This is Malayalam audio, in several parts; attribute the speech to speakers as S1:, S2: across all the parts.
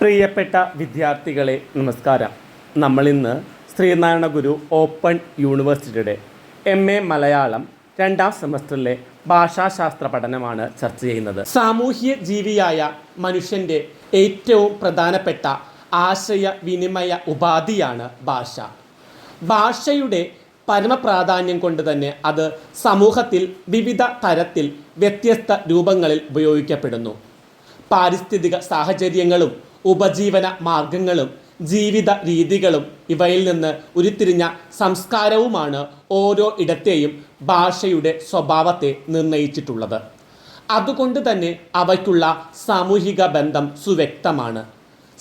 S1: പ്രിയപ്പെട്ട വിദ്യാർത്ഥികളെ നമസ്കാരം. നമ്മളിന്ന് ശ്രീനാരായണ ഗുരു ഓപ്പൺ യൂണിവേഴ്സിറ്റിയുടെ എം എ മലയാളം രണ്ടാം സെമസ്റ്ററിലെ ഭാഷാശാസ്ത്ര പഠനമാണ് ചർച്ച ചെയ്യുന്നത്. സാമൂഹ്യ ജീവിയായ മനുഷ്യന്റെ ഏറ്റവും പ്രധാനപ്പെട്ട ആശയ വിനിമയ ഉപാധിയാണ് ഭാഷ. ഭാഷയുടെ പരമപ്രാധാന്യം കൊണ്ട് തന്നെ അത് സമൂഹത്തിൽ വിവിധ തരത്തിൽ വ്യത്യസ്ത രൂപങ്ങളിൽ ഉപയോഗിക്കപ്പെടുന്നു. പാരിസ്ഥിതിക സാഹചര്യങ്ങളും ഉപജീവന മാർഗങ്ങളും ജീവിത രീതികളും ഇവയിൽ നിന്ന് ഉരുത്തിരിഞ്ഞ സംസ്കാരവുമാണ് ഓരോ ഇടത്തെയും ഭാഷയുടെ സ്വഭാവത്തെ നിർണയിച്ചിട്ടുള്ളത്. അതുകൊണ്ട് തന്നെ അവയ്ക്കുള്ള സാമൂഹിക ബന്ധം സുവ്യക്തമാണ്.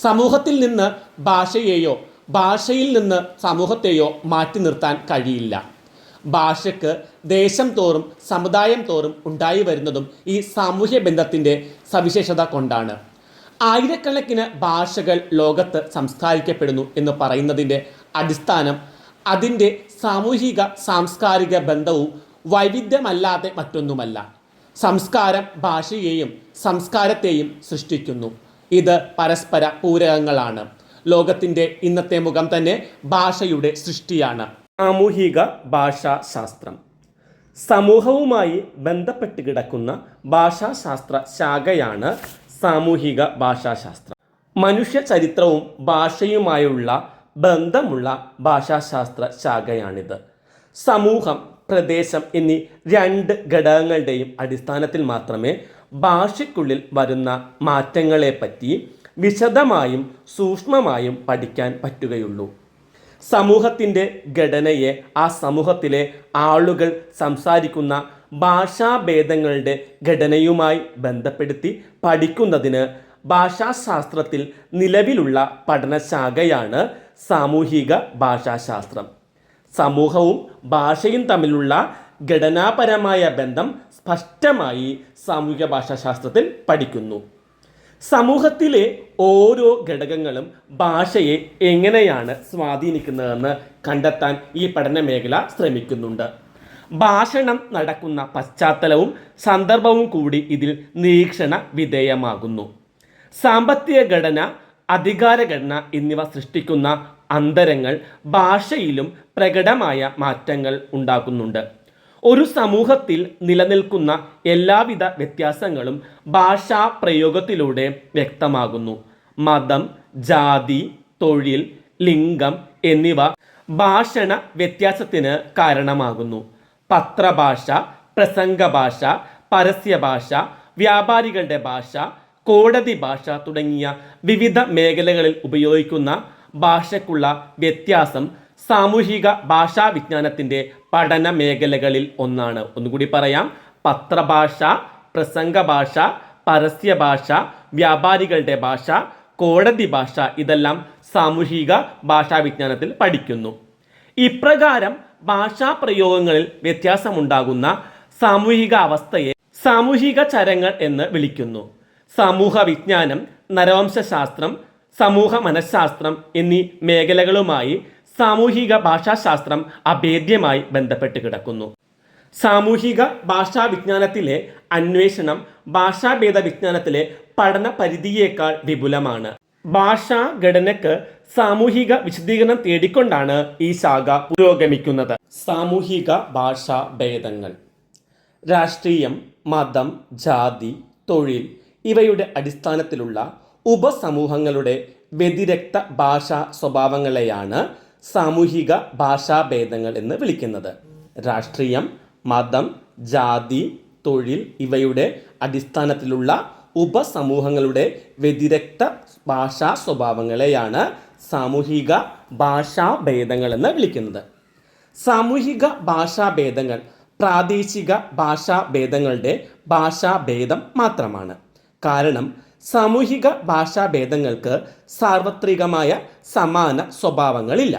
S1: സമൂഹത്തിൽ നിന്ന് ഭാഷയെയോ ഭാഷയിൽ നിന്ന് സമൂഹത്തെയോ മാറ്റി നിർത്താൻ കഴിയില്ല. ഭാഷയ്ക്ക് ദേശം തോറും സമുദായം തോറും ഉണ്ടായി വരുന്നതും ഈ സാമൂഹ്യ ബന്ധത്തിന്റെ സവിശേഷത കൊണ്ടാണ്. ആയിരക്കണക്കിന് ഭാഷകൾ ലോകത്ത് സംസ്കാരിക്കപ്പെടുന്നു എന്ന് പറയുന്നതിന്റെ അടിസ്ഥാനം അതിന്റെ സാമൂഹിക സാംസ്കാരിക ബന്ധവും വൈവിധ്യമല്ലാതെ മറ്റൊന്നുമല്ല. സംസ്കാരം ഭാഷയെയും സംസ്കാരത്തെയും സൃഷ്ടിക്കുന്നു. ഇത് പരസ്പര പൂരകങ്ങളാണ്. ലോകത്തിന്റെ ഇന്നത്തെ മുഖം തന്നെ ഭാഷയുടെ സൃഷ്ടിയാണ്. സാമൂഹിക ഭാഷാശാസ്ത്രം. സമൂഹവുമായി ബന്ധപ്പെട്ട് കിടക്കുന്ന ഭാഷാശാസ്ത്ര ശാഖയാണ് സാമൂഹിക ഭാഷാശാസ്ത്രം. മനുഷ്യ ചരിത്രവും ഭാഷയുമായുള്ള ബന്ധമുള്ള ഭാഷാശാസ്ത്ര ശാഖയാണിത്. സമൂഹം പ്രദേശം എന്നീ രണ്ട് ഘടകങ്ങളുടെയും അടിസ്ഥാനത്തിൽ മാത്രമേ ഭാഷയ്ക്കുള്ളിൽ വരുന്ന മാറ്റങ്ങളെപ്പറ്റി വിശദമായും സൂക്ഷ്മമായും പഠിക്കാൻ പറ്റുകയുള്ളൂ. സമൂഹത്തിന്റെ ഘടനയെ ആ സമൂഹത്തിലെ ആളുകൾ സംസാരിക്കുന്ന ഭാഷാഭേദങ്ങളുടെ ഘടനയുമായി ബന്ധപ്പെടുത്തി പഠിക്കുന്നതിന് ഭാഷാശാസ്ത്രത്തിൽ നിലവിലുള്ള പഠനശാഖയാണ് സാമൂഹിക ഭാഷാശാസ്ത്രം. സമൂഹവും ഭാഷയും തമ്മിലുള്ള ഘടനാപരമായ ബന്ധം സ്പഷ്ടമായി സാമൂഹിക ഭാഷാശാസ്ത്രത്തിൽ പഠിക്കുന്നു. സമൂഹത്തിലെ ഓരോ ഘടകങ്ങളും ഭാഷയെ എങ്ങനെയാണ് സ്വാധീനിക്കുന്നതെന്ന് കണ്ടെത്താൻ ഈ പഠന മേഖല ശ്രമിക്കുന്നുണ്ട്. ഭാഷണം നടക്കുന്ന പശ്ചാത്തലവും സന്ദർഭവും കൂടി ഇതിൽ നിരീക്ഷണ വിധേയമാകുന്നു. സാമ്പത്തിക ഘടന അധികാരഘടന എന്നിവ സൃഷ്ടിക്കുന്ന അന്തരങ്ങൾ ഭാഷയിലും പ്രകടമായ മാറ്റങ്ങൾ ഉണ്ടാക്കുന്നുണ്ട്. ഒരു സമൂഹത്തിൽ നിലനിൽക്കുന്ന എല്ലാവിധ വ്യത്യാസങ്ങളും ഭാഷാ പ്രയോഗത്തിലൂടെ വ്യക്തമാകുന്നു. മതം ജാതി തൊഴിൽ ലിംഗം എന്നിവ ഭാഷണ വ്യത്യാസത്തിന് കാരണമാകുന്നു. പത്രഭാഷ പ്രസംഗ ഭാഷ പരസ്യഭാഷ വ്യാപാരികളുടെ ഭാഷ കോടതി ഭാഷ തുടങ്ങിയ വിവിധ മേഖലകളിൽ ഉപയോഗിക്കുന്ന ഭാഷയ്ക്കുള്ള വ്യത്യാസം സാമൂഹിക ഭാഷാ വിജ്ഞാനത്തിന്റെ പഠന മേഖലകളിൽ ഒന്നാണ്. ഒന്നുകൂടി പറയാം. പത്രഭാഷ പ്രസംഗ ഭാഷ പരസ്യഭാഷ വ്യാപാരികളുടെ ഭാഷ കോടതി ഭാഷ ഇതെല്ലാം സാമൂഹിക ഭാഷാ വിജ്ഞാനത്തിൽ പഠിക്കുന്നു. ഇപ്രകാരം ഭാഷാ പ്രയോഗങ്ങളിൽ വ്യത്യാസമുണ്ടാകുന്ന സാമൂഹിക അവസ്ഥയെ സാമൂഹിക ചരങ്ങൾ എന്ന് വിളിക്കുന്നു. സമൂഹ വിജ്ഞാനം നരവംശാസ്ത്രം സമൂഹ മനഃശാസ്ത്രം എന്നീ മേഖലകളുമായി സാമൂഹിക ഭാഷാശാസ്ത്രം അഭേദ്യമായി ബന്ധപ്പെട്ട് കിടക്കുന്നു. സാമൂഹിക ഭാഷാ വിജ്ഞാനത്തിലെ അന്വേഷണം ഭാഷാഭേദ വിജ്ഞാനത്തിലെ പഠന പരിധിയേക്കാൾ വിപുലമാണ്. ഭാഷാ ഘടനയ്ക്ക് സാമൂഹിക വിശദീകരണം തേടിക്കൊണ്ടാണ് ഈ ശാഖ പുരോഗമിക്കുന്നത്. സാമൂഹിക ഭാഷാ ഭേദങ്ങൾ. രാഷ്ട്രീയം മതം ജാതി തൊഴിൽ ഇവയുടെ അടിസ്ഥാനത്തിലുള്ള ഉപസമൂഹങ്ങളുടെ വ്യതിരക്ത ഭാഷാ സ്വഭാവങ്ങളെയാണ് സാമൂഹിക ഭാഷാഭേദങ്ങൾ എന്ന് വിളിക്കുന്നത്. രാഷ്ട്രീയം മതം ജാതി തൊഴിൽ ഇവയുടെ അടിസ്ഥാനത്തിലുള്ള ഉപസമൂഹങ്ങളുടെ വ്യതിരക്ത ഭാഷാ സ്വഭാവങ്ങളെയാണ് സാമൂഹിക ഭാഷാഭേദങ്ങൾ എന്ന് വിളിക്കുന്നത്. സാമൂഹിക ഭാഷാഭേദങ്ങൾ പ്രാദേശിക ഭാഷാഭേദങ്ങളുടെ ഭാഷാഭേദം മാത്രമാണ്. കാരണം സാമൂഹിക ഭാഷാഭേദങ്ങൾക്ക് സാർവത്രികമായ സമാന സ്വഭാവങ്ങളില്ല.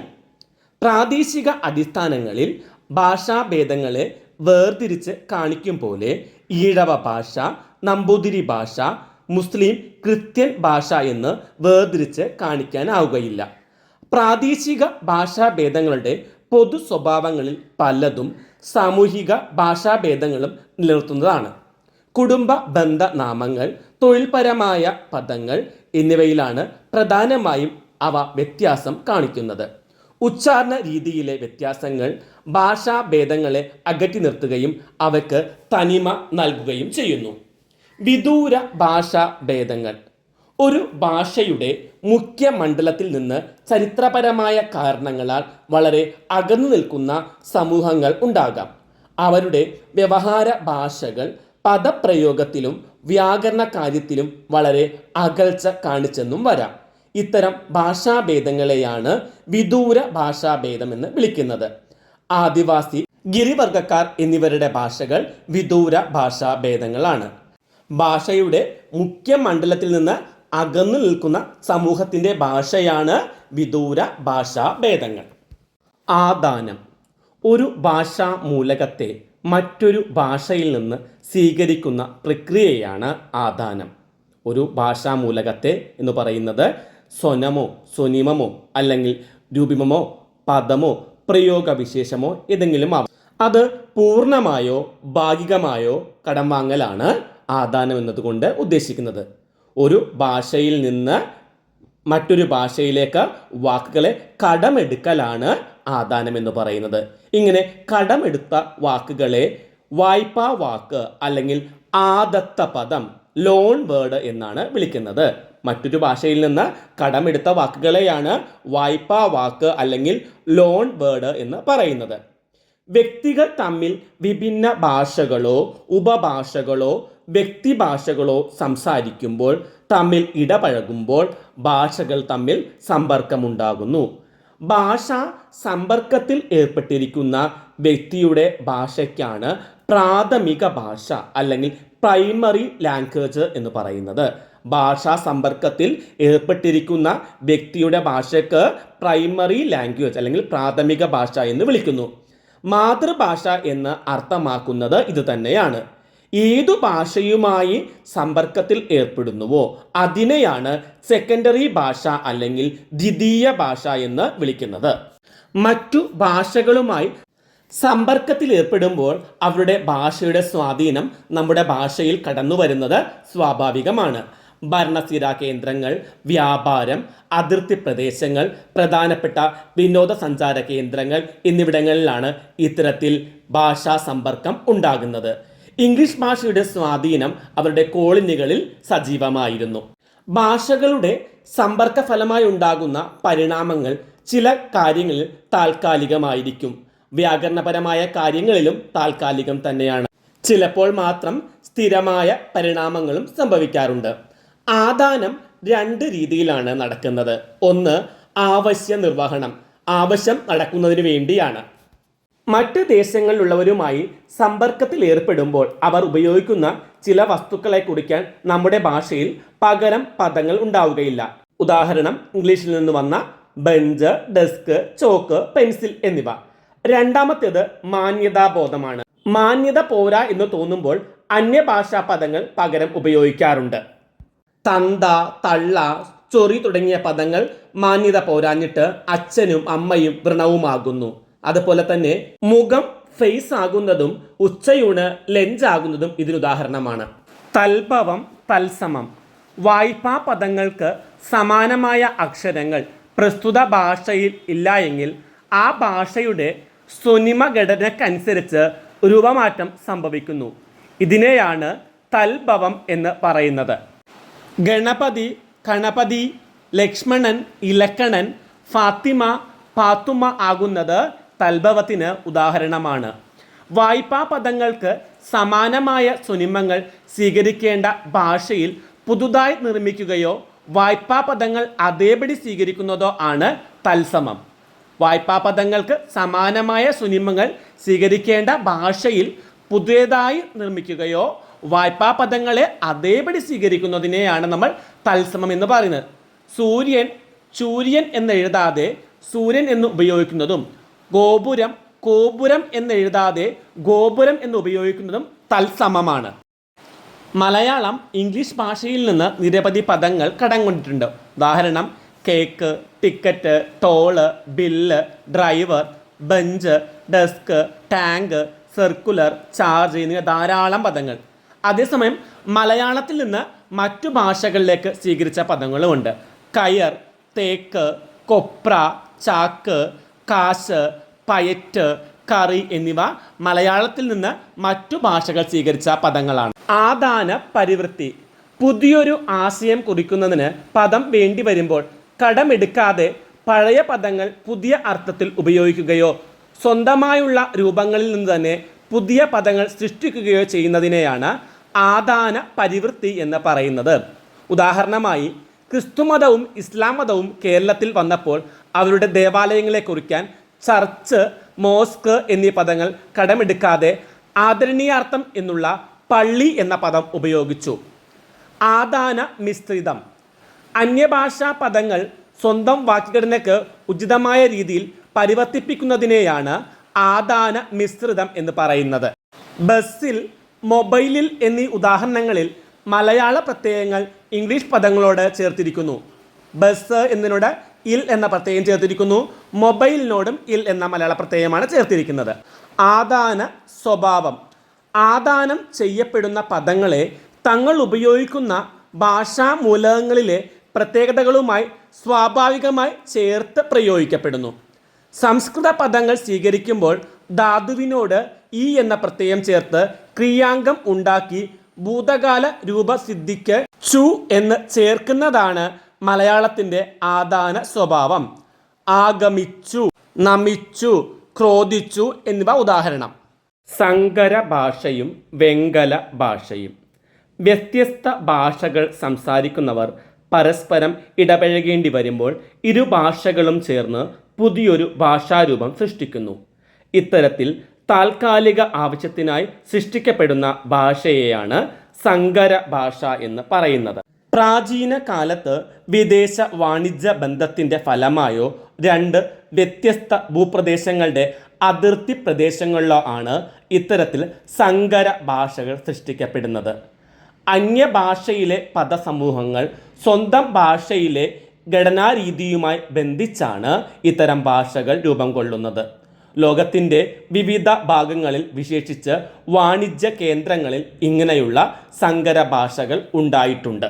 S1: പ്രാദേശിക അടിസ്ഥാനങ്ങളിൽ ഭാഷാഭേദങ്ങളെ വേർതിരിച്ച് കാണിക്കും പോലെ ഈഴവ ഭാഷ നമ്പൂതിരി ഭാഷ മുസ്ലിം ക്രിസ്ത്യൻ ഭാഷ എന്ന് വേർതിരിച്ച് കാണിക്കാനാവുകയില്ല. പ്രാദേശിക ഭാഷാഭേദങ്ങളുടെ പൊതു സ്വഭാവങ്ങളിൽ പലതും സാമൂഹിക ഭാഷാഭേദങ്ങളും നിലനിർത്തുന്നതാണ്. കുടുംബ ബന്ധ നാമങ്ങൾ തൊഴിൽപരമായ പദങ്ങൾ എന്നിവയിലാണ് പ്രധാനമായും അവ വ്യത്യാസം കാണിക്കുന്നത്. ഉച്ചാരണ രീതിയിലെ വ്യത്യാസങ്ങൾ ഭാഷാഭേദങ്ങളെ അകറ്റി നിർത്തുകയും അവയ്ക്ക് തനിമ നൽകുകയും ചെയ്യുന്നു. വിദൂര ഭാഷാ ഭേദങ്ങൾ. ഒരു ഭാഷയുടെ മുഖ്യ മണ്ഡലത്തിൽ നിന്ന് ചരിത്രപരമായ കാരണങ്ങളാൽ വളരെ അകന്നു നിൽക്കുന്ന സമൂഹങ്ങൾ ഉണ്ടാകാം. അവരുടെ വ്യവഹാര ഭാഷകൾ പദപ്രയോഗത്തിലും വ്യാകരണ കാര്യത്തിലും വളരെ അകൽച്ച കാണിച്ചെന്നും വരാം. ഇത്തരം ഭാഷാഭേദങ്ങളെയാണ് വിദൂര ഭാഷാഭേദം എന്ന് വിളിക്കുന്നത്. ആദിവാസി ഗിരിവർഗക്കാർ എന്നിവരുടെ ഭാഷകൾ വിദൂര ഭാഷാഭേദങ്ങളാണ്. ഭാഷയുടെ മുഖ്യ മണ്ഡലത്തിൽ നിന്ന് അകന്നു നിൽക്കുന്ന സമൂഹത്തിന്റെ ഭാഷയാണ് വിദൂര ഭാഷാഭേദങ്ങൾ ആദാനം. ഒരു ഭാഷാ മൂലകത്തെ മറ്റൊരു ഭാഷയിൽ നിന്ന് സ്വീകരിക്കുന്ന പ്രക്രിയയാണ് ആദാനം. ഒരു ഭാഷാ മൂലകത്തെ എന്ന് പറയുന്നത് സ്വനമോ സ്വനിമമോ അല്ലെങ്കിൽ രൂപിമമോ പദമോ പ്രയോഗവിശേഷമോ ഏതെങ്കിലും അത് പൂർണമായോ ഭാഗികമായോ കടം വാങ്ങലാണ്. ആദാനം എന്നതുകൊണ്ട് ഉദ്ദേശിക്കുന്നത്. ഒരു ഭാഷയിൽ നിന്ന് മറ്റൊരു ഭാഷയിലേക്ക് വാക്കുകളെ കടമെടുക്കലാണ് ആദാനം എന്ന് പറയുന്നത്. ഇങ്ങനെ കടമെടുത്ത വാക്കുകളെ വായ്പാ വാക്ക് അല്ലെങ്കിൽ ആദത്ത പദം ലോൺ വേർഡ് എന്നാണ് വിളിക്കുന്നത്. മറ്റൊരു ഭാഷയിൽ നിന്ന് കടമെടുത്ത വാക്കുകളെയാണ് വായ്പാ വാക്ക് അല്ലെങ്കിൽ ലോൺ വേർഡ് എന്ന് പറയുന്നത്. വ്യക്തികൾ തമ്മിൽ വിഭിന്ന ഭാഷകളോ ഉപഭാഷകളോ വ്യക്തിഭാഷകളോ സംസാരിക്കുമ്പോൾ തമ്മിൽ ഇടപഴകുമ്പോൾ ഭാഷകൾ തമ്മിൽ സമ്പർക്കമുണ്ടാകുന്നു. ഭാഷ സമ്പർക്കത്തിൽ ഏർപ്പെട്ടിരിക്കുന്ന വ്യക്തിയുടെ ഭാഷയ്ക്കാണ് പ്രാഥമിക ഭാഷ അല്ലെങ്കിൽ പ്രൈമറി ലാംഗ്വേജ് എന്ന് പറയുന്നത്. ഭാഷാ സമ്പർക്കത്തിൽ ഏർപ്പെട്ടിരിക്കുന്ന വ്യക്തിയുടെ ഭാഷയ്ക്ക് പ്രൈമറി ലാംഗ്വേജ് അല്ലെങ്കിൽ പ്രാഥമിക ഭാഷ എന്ന് വിളിക്കുന്നു. മാതൃഭാഷ എന്ന് അർത്ഥമാക്കുന്നത് ഇത് തന്നെയാണ്. ഏതു ഭാഷയുമായി സമ്പർക്കത്തിൽ ഏർപ്പെടുന്നുവോ അതിനെയാണ് സെക്കൻഡറി ഭാഷ അല്ലെങ്കിൽ ദ്വിതീയ ഭാഷ എന്ന് വിളിക്കുന്നത്. മറ്റു ഭാഷകളുമായി സമ്പർക്കത്തിൽ ഏർപ്പെടുമ്പോൾ അവരുടെ ഭാഷയുടെ സ്വാധീനം നമ്മുടെ ഭാഷയിൽ കടന്നു വരുന്നത് സ്വാഭാവികമാണ്. ഭരണസ്ഥിര കേന്ദ്രങ്ങൾ വ്യാപാരം അതിർത്തി പ്രദേശങ്ങൾ പ്രധാനപ്പെട്ട വിനോദസഞ്ചാര കേന്ദ്രങ്ങൾ എന്നിവിടങ്ങളിലാണ് ഇത്തരത്തിൽ ഭാഷാ സമ്പർക്കം ഉണ്ടാകുന്നത്. ഇംഗ്ലീഷ് ഭാഷയുടെ സ്വാധീനം അവരുടെ കോളനികളിൽ സജീവമായിരുന്നു. ഭാഷകളുടെ സമ്പർക്ക ഫലമായി ഉണ്ടാകുന്ന പരിണാമങ്ങൾ ചില കാര്യങ്ങളിൽ താൽക്കാലികമായിരിക്കും. വ്യാകരണപരമായ കാര്യങ്ങളിലും താൽക്കാലികം തന്നെയാണ്. ചിലപ്പോൾ മാത്രം സ്ഥിരമായ പരിണാമങ്ങളും സംഭവിക്കാറുണ്ട്. ആദാനം രണ്ട് രീതിയിലാണ് നടക്കുന്നത്. ഒന്ന് ആവശ്യ നിർവഹണം ആവശ്യം നടക്കുന്നതിന് വേണ്ടിയാണ്. മറ്റ് ദേശങ്ങളിലുള്ളവരുമായി സമ്പർക്കത്തിൽ ഏർപ്പെടുമ്പോൾ അവർ ഉപയോഗിക്കുന്ന ചില വസ്തുക്കളെ കുറിക്കാൻ നമ്മുടെ ഭാഷയിൽ പകരം പദങ്ങൾ ഉണ്ടാവുകയില്ല. ഉദാഹരണം ഇംഗ്ലീഷിൽ നിന്ന് വന്ന ബെഞ്ച് ഡെസ്ക് ചോക്ക് പെൻസിൽ എന്നിവ. രണ്ടാമത്തേത് മാന്യതാബോധമാണ്. മാന്യത പോരാ എന്ന് തോന്നുമ്പോൾ അന്യഭാഷാ പദങ്ങൾ പകരം ഉപയോഗിക്കാറുണ്ട്. തന്ത തള്ള ചൊറി തുടങ്ങിയ പദങ്ങൾ മാന്യത പോരാഞ്ഞിട്ട് അച്ഛനും അമ്മയും വ്രണവുമാകുന്നു. അതുപോലെ തന്നെ മുഖം ഫേസ് ആകുന്നതും ഉച്ചയൂണ് ലെഞ്ച് ആകുന്നതും ഇതിനുദാഹരണമാണ് തൽഭവം തത്സമം. വായ്പാ പദങ്ങൾക്ക് സമാനമായ അക്ഷരങ്ങൾ പ്രസ്തുത ഭാഷയിൽ ഇല്ല എങ്കിൽ ആ ഭാഷയുടെ സ്വനിമ ഘടനക്കനുസരിച്ച് രൂപമാറ്റം സംഭവിക്കുന്നു. ഇതിനെയാണ് തൽഭവം എന്ന് പറയുന്നത്. ഗണപതി ഗണപതി ലക്ഷ്മണൻ ഇലക്കണൻ ഫാത്തിമ പാത്തുമ്മ ആകുന്നത് തൽഭവത്തിന് ഉദാഹരണമാണ്. വായ്പാ പദങ്ങൾക്ക് സമാനമായ സ്വനിമങ്ങൾ സ്വീകരിക്കേണ്ട ഭാഷയിൽ പുതുതായി നിർമ്മിക്കുകയോ വായ്പാ പദങ്ങൾ അതേപടി സ്വീകരിക്കുന്നതോ ആണ് തത്സമം. വായ്പാ പദങ്ങൾക്ക് സമാനമായ സ്വനിമങ്ങൾ സ്വീകരിക്കേണ്ട ഭാഷയിൽ പുതിയതായി നിർമ്മിക്കുകയോ വായ്പാ പദങ്ങളെ അതേപടി സ്വീകരിക്കുന്നതിനെയാണ് നമ്മൾ തത്സമം എന്ന് പറയുന്നത്. സൂര്യൻ ചൂര്യൻ എന്നെഴുതാതെ സൂര്യൻ എന്ന് ഉപയോഗിക്കുന്നതും ഗോപുരം കോപുരം എന്നെഴുതാതെ ഗോപുരം എന്ന് ഉപയോഗിക്കുന്നതും തത്സമമാണ്. മലയാളം ഇംഗ്ലീഷ് ഭാഷയിൽ നിന്ന് നിരവധി പദങ്ങൾ കടം കൊണ്ടിട്ടുണ്ട് ഉദാഹരണം cake ticket toll bill driver bench desk tank circular charge എന്നിവ ധാരാളം പദങ്ങൾ. അതേസമയം മലയാളത്തിൽ നിന്ന് മറ്റു ഭാഷകളിലേക്ക് സ്വീകരിച്ച പദങ്ങളുമുണ്ട്. കയർ തേക്ക് കൊപ്ര ചാക്ക് കാശ് പയറ്റ് കറി എന്നിവ മലയാളത്തിൽ നിന്ന് മറ്റു ഭാഷകൾ സ്വീകരിച്ച പദങ്ങളാണ്. ആദാന പരിവൃത്തി. പുതിയൊരു ആശയം കുറിക്കുന്നതിന് പദം വേണ്ടി വരുമ്പോൾ കടമെടുക്കാതെ പഴയ പദങ്ങൾ പുതിയ അർത്ഥത്തിൽ ഉപയോഗിക്കുകയോ സ്വന്തമായുള്ള രൂപങ്ങളിൽ നിന്ന് തന്നെ പുതിയ പദങ്ങൾ സൃഷ്ടിക്കുകയോ ചെയ്യുന്നതിനെയാണ് ആദാന പരിവൃത്തി എന്ന് പറയുന്നത്. ഉദാഹരണമായി ക്രിസ്തുമതവും ഇസ്ലാം മതവും കേരളത്തിൽ വന്നപ്പോൾ അവരുടെ ദേവാലയങ്ങളെ കുറിക്കാൻ ചർച്ച് മോസ്ക് എന്നീ പദങ്ങൾ കടമെടുക്കാതെ ആദരണീയാർത്ഥം എന്നുള്ള പള്ളി എന്ന പദം ഉപയോഗിച്ചു. ആദാന മിശ്രിതം. അന്യഭാഷാ പദങ്ങൾ സ്വന്തം വാക്യഘടനയ്ക്ക് ഉചിതമായ രീതിയിൽ പരിവർത്തിപ്പിക്കുന്നതിനെയാണ് ആദാന മിശ്രിതം എന്ന് പറയുന്നത്. ബസ്സിൽ മൊബൈലിൽ എന്നീ ഉദാഹരണങ്ങളിൽ മലയാള പ്രത്യയങ്ങൾ ഇംഗ്ലീഷ് പദങ്ങളോട് ചേർത്തിരിക്കുന്നു. ബസ് എന്നതിനോട് ഇൽ എന്ന പ്രത്യയം ചേർത്തിരിക്കുന്നു. മൊബൈലിനോടും ഇൽ എന്ന മലയാള പ്രത്യയമാണ് ചേർത്തിരിക്കുന്നത്. ആദാന സ്വഭാവം. ആദാനം ചെയ്യപ്പെടുന്ന പദങ്ങളെ തങ്ങൾ ഉപയോഗിക്കുന്ന ഭാഷാ മൂലകങ്ങളിലെ പ്രത്യേകതകളുമായി സ്വാഭാവികമായി ചേർത്ത് പ്രയോഗിക്കപ്പെടുന്നു. സംസ്കൃത പദങ്ങൾ സ്വീകരിക്കുമ്പോൾ ധാതുവിനോട് ഈ എന്ന പ്രത്യയം ചേർത്ത് ക്രിയാംഗം ഉണ്ടാക്കി ഭൂതകാല രൂപസിദ്ധിക്ക് ചു എന്ന് ചേർക്കുന്നതാണ് മലയാളത്തിന്റെ ആദാന സ്വഭാവം. ആഗമിച്ചു നമിച്ചു ക്രോധിച്ചു എന്നിവ ഉദാഹരണം. സങ്കര ഭാഷയും വെങ്കല ഭാഷയും. വ്യത്യസ്ത ഭാഷകൾ സംസാരിക്കുന്നവർ പരസ്പരം ഇടപഴകേണ്ടി വരുമ്പോൾ ഇരു ഭാഷകളും ചേർന്ന് പുതിയൊരു ഭാഷാരൂപം സൃഷ്ടിക്കുന്നു. ഇത്തരത്തിൽ താൽക്കാലിക ആവശ്യത്തിനായി സൃഷ്ടിക്കപ്പെടുന്ന ഭാഷയെയാണ് സങ്കര ഭാഷ എന്ന് പറയുന്നത്. പ്രാചീന കാലത്ത് വിദേശ വാണിജ്യ ബന്ധത്തിന്റെ ഫലമായോ രണ്ട് വ്യത്യസ്ത ഭൂപ്രദേശങ്ങളുടെ അതിർത്തി പ്രദേശങ്ങളിലോ ആണ് ഇത്തരത്തിൽ സങ്കര ഭാഷകൾ സൃഷ്ടിക്കപ്പെടുന്നത്. അന്യഭാഷയിലെ പദസമൂഹങ്ങൾ സ്വന്തം ഭാഷയിലെ ഘടനാരീതിയുമായി ബന്ധിച്ചാണ് ഇത്തരം ഭാഷകൾ രൂപം കൊള്ളുന്നത്. ലോകത്തിന്റെ വിവിധ ഭാഗങ്ങളിൽ വിശേഷിച്ച് വാണിജ്യ കേന്ദ്രങ്ങളിൽ ഇങ്ങനെയുള്ള സങ്കര ഭാഷകൾ ഉണ്ടായിട്ടുണ്ട്.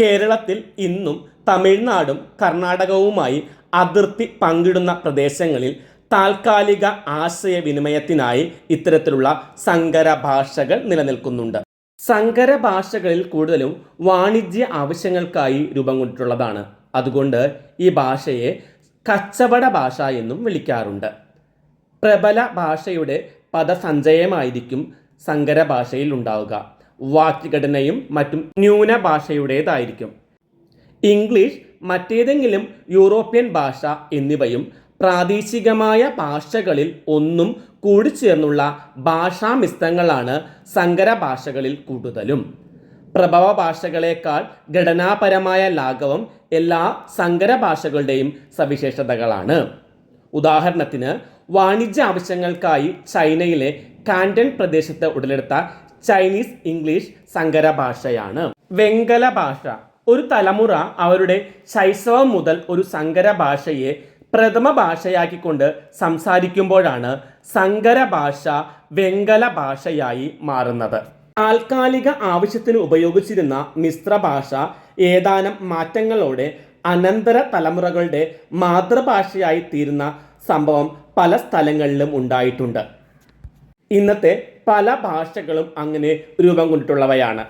S1: കേരളത്തിൽ ഇന്നും തമിഴ്നാടും കർണാടകവുമായി അതിർത്തി പങ്കിടുന്ന പ്രദേശങ്ങളിൽ താൽക്കാലിക ആശയവിനിമയത്തിനായി ഇത്തരത്തിലുള്ള സങ്കര ഭാഷകൾ നിലനിൽക്കുന്നുണ്ട്. സങ്കര ഭാഷകളിൽ കൂടുതലും വാണിജ്യ ആവശ്യങ്ങൾക്കായി രൂപം കൊണ്ടിട്ടുള്ളതാണ്. അതുകൊണ്ട് ഈ ഭാഷയെ കച്ചവട ഭാഷ എന്നും വിളിക്കാറുണ്ട്. പ്രബല ഭാഷയുടെ പദസഞ്ചയമായിരിക്കും സങ്കര ഭാഷയിൽ ഉണ്ടാവുക. വാക്യഘടനയും മറ്റും ന്യൂന ഭാഷയുടേതായിരിക്കും ഇംഗ്ലീഷ് മറ്റേതെങ്കിലും യൂറോപ്യൻ ഭാഷ എന്നിവയും പ്രാദേശികമായ ഭാഷകളിൽ ഒന്നും കൂടിച്ചേർന്നുള്ള ഭാഷാമിശ്രങ്ങളാണ് സങ്കര ഭാഷകളിൽ കൂടുതലും. പ്രഭവ ഭാഷകളേക്കാൾ ഘടനാപരമായ ലാഘവം എല്ലാ സങ്കര ഭാഷകളുടെയും സവിശേഷതകളാണ്. ഉദാഹരണത്തിന് വാണിജ്യ ആവശ്യങ്ങൾക്കായി ചൈനയിലെ കാൻഡൻ പ്രദേശത്ത് ഉടലെടുത്ത ചൈനീസ് ഇംഗ്ലീഷ് സങ്കര ഭാഷയാണ്. വെങ്കല ഭാഷ. ഒരു തലമുറ അവരുടെ ശൈശവം മുതൽ ഒരു സങ്കര ഭാഷയെ പ്രഥമ ഭാഷയാക്കിക്കൊണ്ട് സംസാരിക്കുമ്പോഴാണ് സങ്കര ഭാഷ വെങ്കല ഭാഷയായി മാറുന്നത്. താൽക്കാലിക ആവശ്യത്തിന് ഉപയോഗിച്ചിരുന്ന മിശ്ര ഭാഷ ഏതാനും മാറ്റങ്ങളോടെ അനന്തര തലമുറകളുടെ മാതൃഭാഷയായി തീരുന്ന സംഭവം പല സ്ഥലങ്ങളിലും ഉണ്ടായിട്ടുണ്ട്. ഇന്നത്തെ പല ഭാഷകളും അങ്ങനെ രൂപം കൊണ്ടിട്ടുള്ളവയാണ്.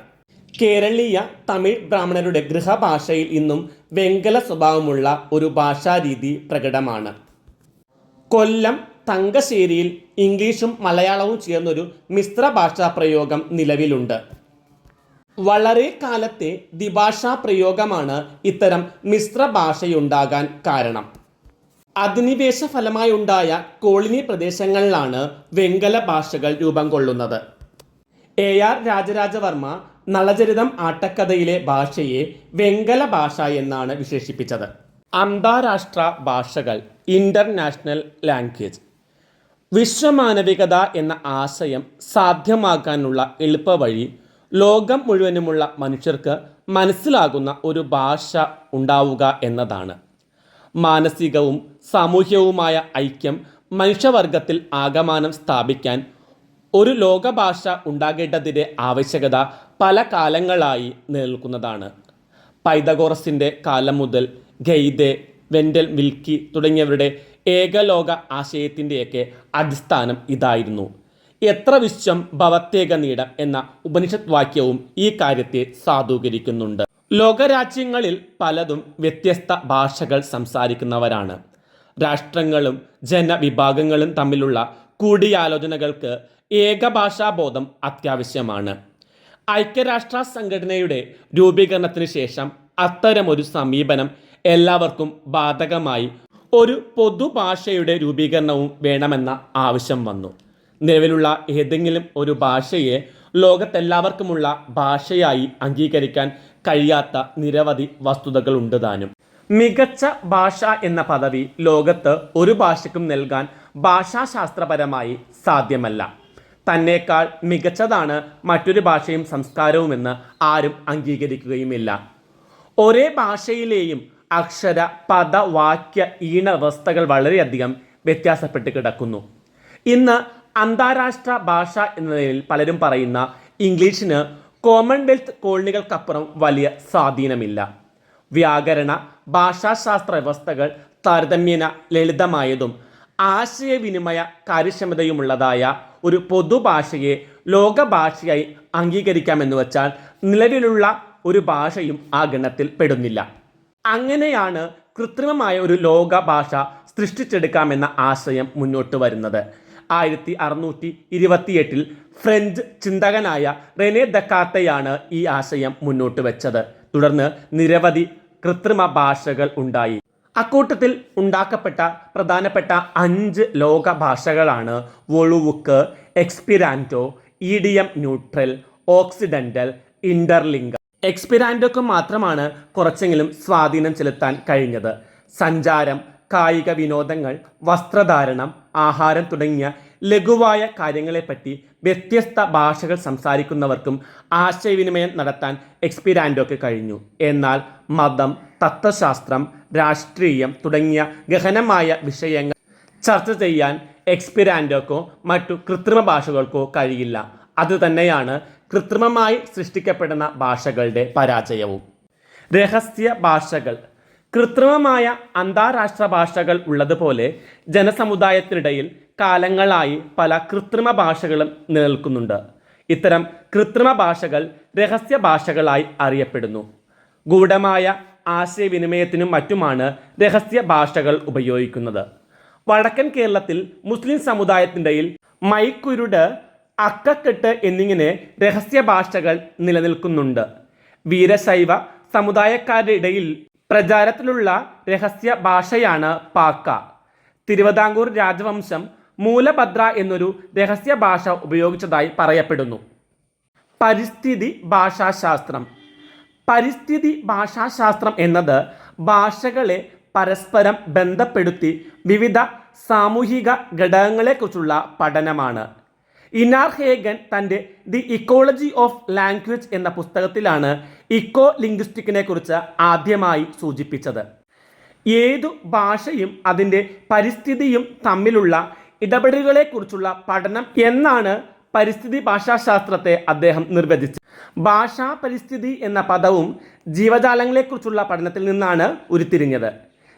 S1: കേരളീയ തമിഴ് ബ്രാഹ്മണരുടെ ഗൃഹഭാഷയിൽ ഇന്നും വെങ്കല സ്വഭാവമുള്ള ഒരു ഭാഷാരീതി പ്രകടമാണ്. കൊല്ലം തങ്കശ്ശേരിയിൽ ഇംഗ്ലീഷും മലയാളവും ചേർന്നൊരു മിശ്ര ഭാഷാ പ്രയോഗം നിലവിലുണ്ട്. വളരെ കാലത്തെ ദ്വിഭാഷാ പ്രയോഗമാണ് ഇത്തരം മിശ്ര ഭാഷയുണ്ടാകാൻ കാരണം. അധിനിവേശ ഫലമായി ഉണ്ടായ കോളനി പ്രദേശങ്ങളിലാണ് വെങ്കല ഭാഷകൾ രൂപം കൊള്ളുന്നത്. എ ആർ രാജരാജവർമ്മ നളചരിതം ആട്ടക്കഥയിലെ ഭാഷയെ വെങ്കല ഭാഷ എന്നാണ് വിശേഷിപ്പിച്ചത്. അന്താരാഷ്ട്ര ഭാഷകൾ ഇന്റർനാഷണൽ ലാംഗ്വേജ്. വിശ്വമാനവികത എന്ന ആശയം സാധ്യമാക്കാനുള്ള എളുപ്പവഴി ലോകം മുഴുവനുമുള്ള മനുഷ്യർക്ക് മനസ്സിലാകുന്ന ഒരു ഭാഷ ഉണ്ടാവുക എന്നതാണ്. മാനസികവും സാമൂഹ്യവുമായ ഐക്യം മനുഷ്യവർഗത്തിൽ ആകമാനം സ്ഥാപിക്കാൻ ഒരു ലോകഭാഷ ഉണ്ടാകേണ്ടതിന്റെ ആവശ്യകത പല കാലങ്ങളായി നിലനിൽക്കുന്നതാണ്. പൈതഗോറസിന്റെ കാലം മുതൽ ഗെയ്ദെ വെൻഡൽ വിൽക്കി തുടങ്ങിയവരുടെ ഏകലോക ആശയത്തിന്റെയൊക്കെ അടിസ്ഥാനം ഇതായിരുന്നു. എത്ര വിശ്വം ഭവത്തേക നീടം എന്ന ഉപനിഷത് വാക്യവും ഈ കാര്യത്തെ സാധൂകരിക്കുന്നുണ്ട്. ലോകരാജ്യങ്ങളിൽ പലതും വ്യത്യസ്ത ഭാഷകൾ സംസാരിക്കുന്നവരാണ്. രാഷ്ട്രങ്ങളും ജനവിഭാഗങ്ങളും തമ്മിലുള്ള കൂടിയാലോചനകൾക്ക് ഏകഭാഷാബോധം അത്യാവശ്യമാണ്. ഐക്യരാഷ്ട്ര സംഘടനയുടെ രൂപീകരണത്തിന് ശേഷം അത്തരമൊരു സമീപനം എല്ലാവർക്കും ബാധകമായി ഒരു പൊതുഭാഷയുടെ രൂപീകരണവും വേണമെന്ന ആവശ്യം വന്നു. നിലവിലുള്ള ഏതെങ്കിലും ഒരു ഭാഷയെ ലോകത്തെല്ലാവർക്കുമുള്ള ഭാഷയായി അംഗീകരിക്കാൻ കഴിയാത്ത നിരവധി വസ്തുതകളുണ്ട് താനും. മികച്ച ഭാഷ എന്ന പദവി ലോകത്ത് ഒരു ഭാഷയ്ക്കും നൽകാൻ ഭാഷാശാസ്ത്രപരമായി സാധ്യമല്ല. തന്നേക്കാൾ മികച്ചതാണ് മറ്റൊരു ഭാഷയും സംസ്കാരവുമെന്ന് ആരും അംഗീകരിക്കുകയുമില്ല. ഒരേ ഭാഷയിലെയും അക്ഷര പദ വാക്യ ഈണ വ്യവസ്ഥകൾ വളരെയധികം വ്യത്യാസപ്പെട്ട് കിടക്കുന്നു. ഇന്ന് അന്താരാഷ്ട്ര ഭാഷ എന്നതിൽ പലരും പറയുന്ന ഇംഗ്ലീഷിന് കോമൺവെൽത്ത് കോളനികൾക്കപ്പുറം വലിയ സ്വാധീനമില്ല. വ്യാകരണ ഭാഷാശാസ്ത്ര വ്യവസ്ഥകൾ താരതമ്യേന ലളിതമായതും ആശയവിനിമയ കാര്യക്ഷമതയുമുള്ളതായ ഒരു പൊതുഭാഷയെ ലോകഭാഷയായി അംഗീകരിക്കാമെന്ന് വച്ചാൽ നിലവിലുള്ള ഒരു ഭാഷയും ആ ഗണത്തിൽ പെടുന്നില്ല. അങ്ങനെയാണ് കൃത്രിമമായ ഒരു ലോക ഭാഷ സൃഷ്ടിച്ചെടുക്കാമെന്ന ആശയം മുന്നോട്ട് വരുന്നത്. ആയിരത്തി അറുന്നൂറ്റി ഇരുപത്തിയെട്ടിൽ ഫ്രഞ്ച് ചിന്തകനായ റെനെ ദക്കാത്തയാണ് ഈ ആശയം മുന്നോട്ട് വെച്ചത്. തുടർന്ന് നിരവധി കൃത്രിമ ഭാഷകൾ ഉണ്ടായി. അക്കൂട്ടത്തിൽ ഉണ്ടാക്കപ്പെട്ട പ്രധാനപ്പെട്ട അഞ്ച് ലോക ഭാഷകളാണ് Volapuk Esperanto Idiom Neutral Occidental Interlingua. എക്സ്പിരാന്റോക്ക് മാത്രമാണ് കുറച്ചെങ്കിലും സ്വാധീനം ചെലുത്താൻ കഴിഞ്ഞത്. സഞ്ചാരം കായിക വിനോദങ്ങൾ വസ്ത്രധാരണം ആഹാരം തുടങ്ങിയ ലഘുവായ കാര്യങ്ങളെപ്പറ്റി വ്യത്യസ്ത ഭാഷകൾ സംസാരിക്കുന്നവർക്കും ആശയവിനിമയം നടത്താൻ എക്സ്പിരാൻഡോക്ക് കഴിഞ്ഞു. എന്നാൽ മതം തത്വശാസ്ത്രം രാഷ്ട്രീയം തുടങ്ങിയ ഗഹനമായ വിഷയങ്ങൾ ചർച്ച ചെയ്യാൻ എക്സ്പിരാൻഡോക്കോ മറ്റു കൃത്രിമ ഭാഷകൾക്കോ കഴിയില്ല. അതുതന്നെയാണ് കൃത്രിമമായി സൃഷ്ടിക്കപ്പെടുന്ന ഭാഷകളുടെ പരാജയവും. രഹസ്യ ഭാഷകൾ. കൃത്രിമമായ അന്താരാഷ്ട്ര ഭാഷകൾ ഉള്ളതുപോലെ ജനസമുദായത്തിനിടയിൽ കാലങ്ങളായി പല കൃത്രിമ ഭാഷകളും നിലനിൽക്കുന്നുണ്ട്. ഇത്തരം കൃത്രിമ ഭാഷകൾ രഹസ്യ ഭാഷകളായി അറിയപ്പെടുന്നു. ഗൂഢമായ ആശയവിനിമയത്തിനും മറ്റുമാണ് രഹസ്യ ഭാഷകൾ ഉപയോഗിക്കുന്നത്. വടക്കൻ കേരളത്തിൽ മുസ്ലിം സമുദായത്തിന്റെയിൽ മൈക്കുരുട് അക്കക്കെട്ട് എന്നിങ്ങനെ രഹസ്യ ഭാഷകൾ നിലനിൽക്കുന്നുണ്ട്. വീരശൈവ സമുദായക്കാരുടെ ഇടയിൽ പ്രചാരത്തിലുള്ള രഹസ്യ ഭാഷയാണ് പാക്ക. തിരുവിതാംകൂർ രാജവംശം മൂലഭദ്ര എന്നൊരു രഹസ്യ ഭാഷ ഉപയോഗിച്ചതായി പറയപ്പെടുന്നു. പരിസ്ഥിതി ഭാഷാശാസ്ത്രം. പരിസ്ഥിതി ഭാഷാശാസ്ത്രം എന്നത് ഭാഷകളെ പരസ്പരം ബന്ധപ്പെടുത്തി വിവിധ സാമൂഹിക ഘടകങ്ങളെക്കുറിച്ചുള്ള പഠനമാണ്. ഇനാർ ഹേഗൻ തന്റെ ദി ഇക്കോളജി ഓഫ് ലാംഗ്വേജ് എന്ന പുസ്തകത്തിലാണ് ഇക്കോ ലിംഗ്വിസ്റ്റിക്കിനെ കുറിച്ച് ആദ്യമായി സൂചിപ്പിച്ചത്. ഏതു ഭാഷയും അതിന്റെ പരിസ്ഥിതിയും തമ്മിലുള്ള ഇടപെടലുകളെക്കുറിച്ചുള്ള പഠനം എന്നാണ് പരിസ്ഥിതി ഭാഷാശാസ്ത്രത്തെ അദ്ദേഹം നിർവചിച്ചത്. ഭാഷാ പരിസ്ഥിതി എന്ന പദവും ജീവജാലങ്ങളെക്കുറിച്ചുള്ള പഠനത്തിൽ നിന്നാണ് ഉരുത്തിരിഞ്ഞത്.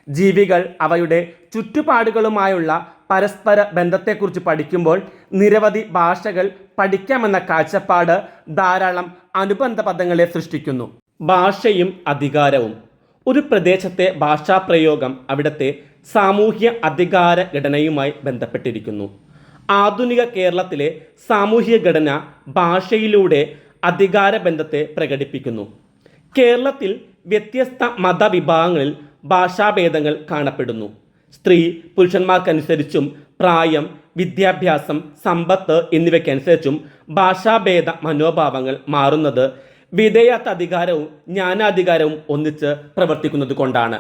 S1: ജീവികൾ അവയുടെ ചുറ്റുപാടുകളുമായുള്ള പരസ്പര ബന്ധത്തെക്കുറിച്ച് പഠിക്കുമ്പോൾ നിരവധി ഭാഷകൾ പഠിക്കാമെന്ന കാഴ്ചപ്പാട് ധാരാളം അനുബന്ധ പദങ്ങളെ സൃഷ്ടിക്കുന്നു. ഭാഷയും അധികാരവും. ഒരു പ്രദേശത്തെ ഭാഷാപ്രയോഗം അവിടുത്തെ സാമൂഹ്യ അധികാര ഘടനയുമായി ബന്ധപ്പെട്ടിരിക്കുന്നു. ആധുനിക കേരളത്തിലെ സാമൂഹ്യ ഘടന ഭാഷയിലൂടെ അധികാര ബന്ധത്തെ പ്രകടിപ്പിക്കുന്നു. കേരളത്തിൽ വ്യത്യസ്ത മതവിഭാഗങ്ങളിൽ ഭാഷാഭേദങ്ങൾ കാണപ്പെടുന്നു. സ്ത്രീ പുരുഷന്മാർക്കനുസരിച്ചും പ്രായം വിദ്യാഭ്യാസം സമ്പത്ത് എന്നിവയ്ക്കനുസരിച്ചും ഭാഷാഭേദ മനോഭാവങ്ങൾ മാറുന്നത് വിധേയത്വ അധികാരവും ജ്ഞാനാധികാരവും ഒന്നിച്ച് പ്രവർത്തിക്കുന്നത് കൊണ്ടാണ്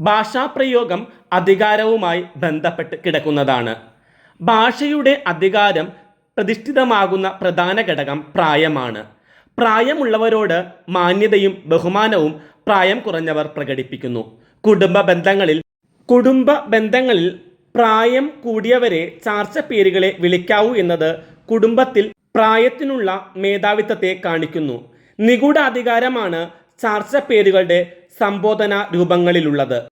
S1: ഭാഷാപ്രയോഗം അധികാരവുമായി ബന്ധപ്പെട്ട് കിടക്കുന്നതാണ്. ഭാഷയുടെ അധികാരം പ്രതിഷ്ഠിതമാകുന്ന പ്രധാന ഘടകം പ്രായമാണ്. പ്രായമുള്ളവരോട് മാന്യതയും ബഹുമാനവും പ്രായം കുറഞ്ഞവർ പ്രകടിപ്പിക്കുന്നു. കുടുംബ ബന്ധങ്ങളിൽ കുടുംബ ബന്ധങ്ങളിൽ പ്രായം കൂടിയവരെ ചാർച്ച പേരുകളെ വിളിക്കാവൂ എന്നത് കുടുംബത്തിൽ പ്രായത്തിനുള്ള മേധാവിത്വത്തെ കാണിക്കുന്നു. നിഗൂഢ അധികാരമാണ് ചാർച്ചപ്പേരുകളുടെ സംബോധന രൂപങ്ങളിലുള്ളത്.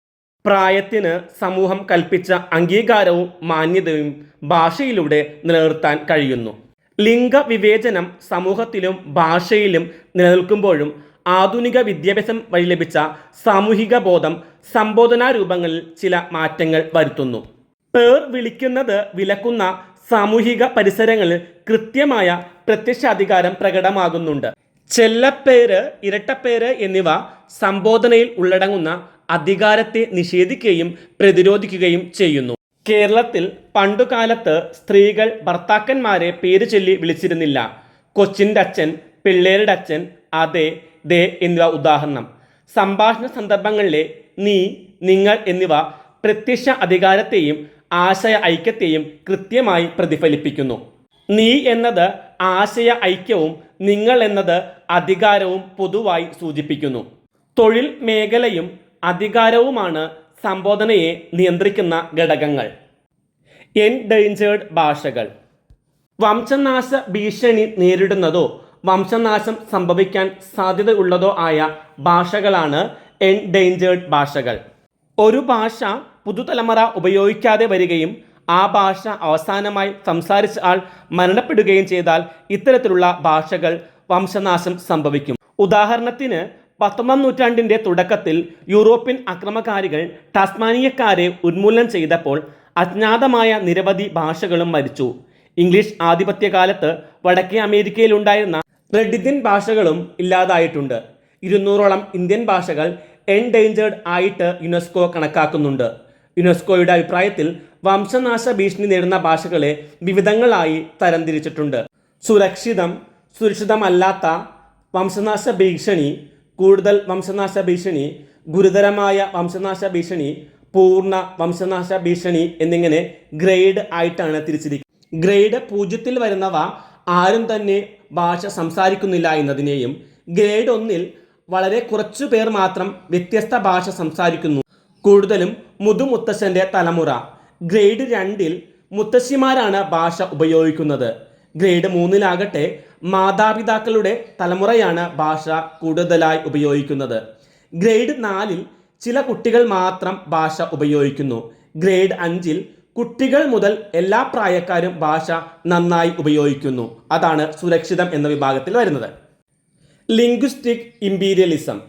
S1: പ്രായത്തിന് സമൂഹം കൽപ്പിച്ച അംഗീകാരവും മാന്യതയും ഭാഷയിലൂടെ നിലനിർത്താൻ കഴിയുന്നു. ലിംഗവിവേചനം സമൂഹത്തിലും ഭാഷയിലും നിലനിൽക്കുമ്പോഴും ആധുനിക വിദ്യാഭ്യാസം വഴി ലഭിച്ച സാമൂഹിക ബോധം സംബോധനാ രൂപങ്ങളിൽ ചില മാറ്റങ്ങൾ വരുത്തുന്നു. പേർ വിളിക്കുന്നത് വിലക്കുന്ന സാമൂഹിക പരിസരങ്ങളിൽ കൃത്യമായ പ്രത്യക്ഷാധികാരം പ്രകടമാകുന്നുണ്ട്. ചെല്ലപ്പേര് ഇരട്ടപ്പേര് എന്നിവ സംബോധനയിൽ ഉള്ളടങ്ങുന്ന അധികാരത്തെ നിഷേധിക്കുകയും പ്രതിരോധിക്കുകയും ചെയ്യുന്നു. കേരളത്തിൽ പണ്ടുകാലത്ത് സ്ത്രീകൾ ഭർത്താക്കന്മാരെ പേര് ചൊല്ലി വിളിച്ചിരുന്നില്ല. കൊച്ചിന്റെ അച്ഛൻ പിള്ളേരുടെ അച്ഛൻ അതെ ദേ എന്നിവ ഉദാഹരണം. സംഭാഷണ സന്ദർഭങ്ങളിലെ നീ നിങ്ങൾ എന്നിവ പ്രത്യക്ഷ അധികാരത്തെയും ആശയ ഐക്യത്തെയും കൃത്യമായി പ്രതിഫലിപ്പിക്കുന്നു. നീ എന്നത് ആശയ ഐക്യവും നിങ്ങൾ എന്നത് അധികാരവും പൊതുവായി സൂചിപ്പിക്കുന്നു. തൊഴിൽ മേഖലയും അധികാരവുമാണ് സംബോധനയെ നിയന്ത്രിക്കുന്ന ഘടകങ്ങൾ. എൻ എൻഡേഞ്ചേർഡ് ഭാഷകൾ. വംശനാശ ഭീഷണി നേരിടുന്നതോ വംശനാശം സംഭവിക്കാൻ സാധ്യതയുള്ളതോ ആയ ഭാഷകളാണ് എൻ എൻഡേഞ്ചേർഡ് ഭാഷകൾ. ഒരു ഭാഷ പുതുതലമുറ ഉപയോഗിക്കാതെ വരികയും ആ ഭാഷ അവസാനമായി സംസാരിച്ച ആൾ മരണപ്പെടുകയും ചെയ്താൽ ഇത്തരത്തിലുള്ള ഭാഷകൾ വംശനാശം സംഭവിക്കും. ഉദാഹരണത്തിന് പത്തൊമ്പതാം നൂറ്റാണ്ടിന്റെ തുടക്കത്തിൽ യൂറോപ്യൻ അക്രമകാരികൾ ടാസ്മാനിയക്കാരെ ഉന്മൂലനം ചെയ്തപ്പോൾ അജ്ഞാതമായ നിരവധി ഭാഷകളും മരിച്ചു. ഇംഗ്ലീഷ് ആധിപത്യകാലത്ത് വടക്കേ അമേരിക്കയിലുണ്ടായിരുന്ന റെഡിദിൻ ഭാഷകളും ഇല്ലാതായിട്ടുണ്ട്. ഇരുന്നൂറോളം ഇന്ത്യൻ ഭാഷകൾ എൻഡേഞ്ചേർഡ് ആയിട്ട് യുനെസ്കോ കണക്കാക്കുന്നുണ്ട്. യുനെസ്കോയുടെ അഭിപ്രായത്തിൽ വംശനാശ ഭീഷണി നേരിടുന്ന ഭാഷകളെ വിവിധങ്ങളായി തരംതിരിച്ചിട്ടുണ്ട്. സുരക്ഷിതം സുരക്ഷിതമല്ലാത്ത വംശനാശ ഭീഷണി കൂടുതൽ വംശനാശ ഭീഷണി ഗുരുതരമായ വംശനാശ ഭീഷണി പൂർണ വംശനാശ ഭീഷണി എന്നിങ്ങനെ ഗ്രേഡ് ആയിട്ടാണ് തിരിച്ചിരിക്കുന്നത്. ഗ്രേഡ് പൂജ്യത്തിൽ വരുന്നവ ആരും തന്നെ ഭാഷ സംസാരിക്കുന്നില്ല എന്നതിനെയും ഗ്രേഡ് ഒന്നിൽ വളരെ കുറച്ചു പേർ മാത്രം വ്യത്യസ്ത ഭാഷ സംസാരിക്കുന്നു. കൂടുതലും മുതുമുത്തശ്ശന്റെ തലമുറ. ഗ്രേഡ് രണ്ടിൽ മുത്തശ്ശിമാരാണ് ഭാഷ ഉപയോഗിക്കുന്നത്. ഗ്രേഡ് മൂന്നിലാകട്ടെ മാതാപിതാക്കളുടെ തലമുറയാണ് ഭാഷ കൂടുതലായി ഉപയോഗിക്കുന്നത്. ഗ്രേഡ് നാലിൽ ചില കുട്ടികൾ മാത്രം ഭാഷ ഉപയോഗിക്കുന്നു. ഗ്രേഡ് അഞ്ചിൽ കുട്ടികൾ മുതൽ എല്ലാ പ്രായക്കാരും ഭാഷ നന്നായി ഉപയോഗിക്കുന്നു. അതാണ് സുരക്ഷിതം എന്ന വിഭാഗത്തിൽ വരുന്നത്. ലിംഗ്വിസ്റ്റിക് ഇമ്പീരിയലിസം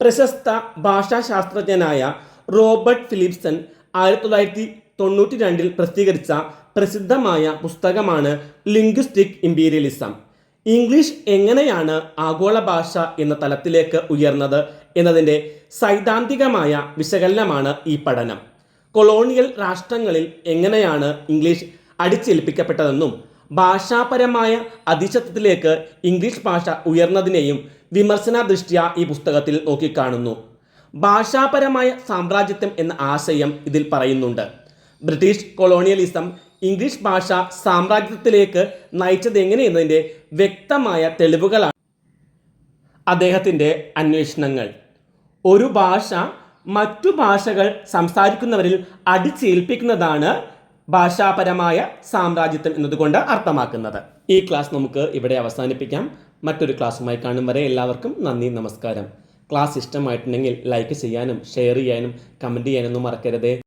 S1: പ്രശസ്ത ഭാഷാശാസ്ത്രജ്ഞനായ റോബർട്ട് ഫിലിപ്സൺ ആയിരത്തി തൊള്ളായിരത്തി തൊണ്ണൂറ്റി രണ്ടിൽ പ്രസിദ്ധീകരിച്ച പ്രസിദ്ധമായ പുസ്തകമാണ് ലിംഗ്വിസ്റ്റിക് ഇമ്പീരിയലിസം ഇംഗ്ലീഷ് എങ്ങനെയാണ് ആഗോള ഭാഷ എന്ന തലത്തിലേക്ക് ഉയർന്നത് എന്നതിന്റെ സൈദ്ധാന്തികമായ വിശകലനമാണ് ഈ പഠനം. കൊളോണിയൽ രാഷ്ട്രങ്ങളിൽ എങ്ങനെയാണ് ഇംഗ്ലീഷ് അടിച്ചേൽപ്പിക്കപ്പെട്ടതെന്നും ഭാഷാപരമായ അതിശത്വത്തിലേക്ക് ഇംഗ്ലീഷ് ഭാഷ ഉയർന്നതിനെയും വിമർശന ദൃഷ്ട്യ ഈ പുസ്തകത്തിൽ നോക്കിക്കാണുന്നു. ഭാഷാപരമായ സാമ്രാജ്യത്വം എന്ന ആശയം ഇതിൽ പറയുന്നുണ്ട്. ബ്രിട്ടീഷ് കൊളോണിയലിസം ഇംഗ്ലീഷ് ഭാഷ സാമ്രാജ്യത്തിലേക്ക് നയിച്ചത് എങ്ങനെയെന്നതിന്റെ വ്യക്തമായ തെളിവുകളാണ്. അദ്ദേഹത്തിന്റെ അന്വേഷണങ്ങൾ. ഒരു ഭാഷ മറ്റു ഭാഷകൾ സംസാരിക്കുന്നവരിൽ അടിച്ചേൽപ്പിക്കുന്നതാണ് ഭാഷാപരമായ സാമ്രാജ്യത്വം എന്നതുകൊണ്ട് അർത്ഥമാക്കുന്നത്. ഈ ക്ലാസ് നമുക്ക് ഇവിടെ അവസാനിപ്പിക്കാം. മറ്റൊരു ക്ലാസ്സുമായി കാണും വരെ എല്ലാവർക്കും നന്ദി നമസ്കാരം. ക്ലാസ് ഇഷ്ടമായിട്ടുണ്ടെങ്കിൽ ലൈക്ക് ചെയ്യാനും ഷെയർ ചെയ്യാനും കമന്റ് ചെയ്യാനൊന്നും മറക്കരുതേ.